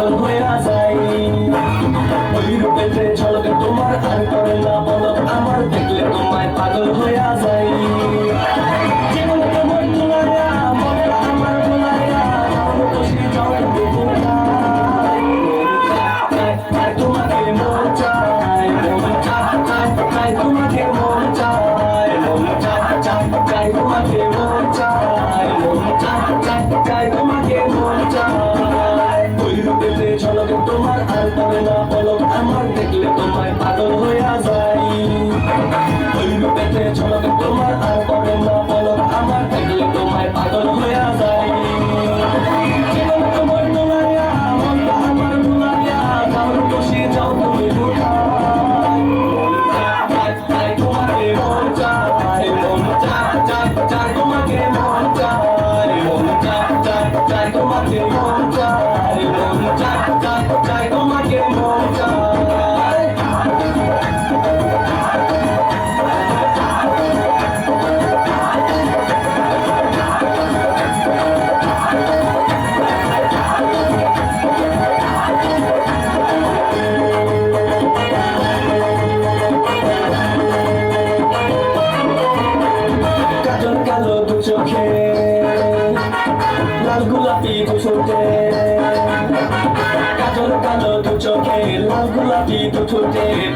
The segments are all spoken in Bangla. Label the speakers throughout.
Speaker 1: তোমায় পাগল হয়ে আর পরে না পলক আমার দেখলে তোমায় পাগল হইয়া যাই ওই রূপেতে ঝলক তোমার আর পরে না পলক আমার দেখলে তোমায় পাগল হইয়া যাই তোমাকে চোখে লাল গোলাপি দু কাজল কালো দু চোখে। লাল গোলাপি দু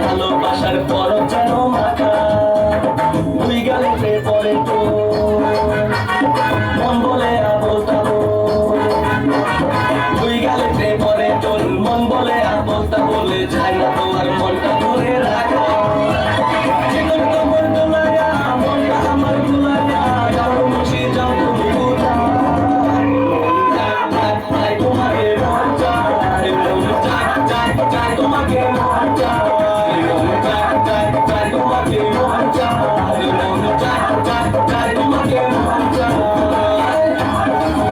Speaker 1: ভালোবাসার পর যেন মাখা। দুই গালেতে পরে তো। মন বলে আবল তাবো দুই গালেতে পরে তোর। মন বলে আবল যায় না I'm done.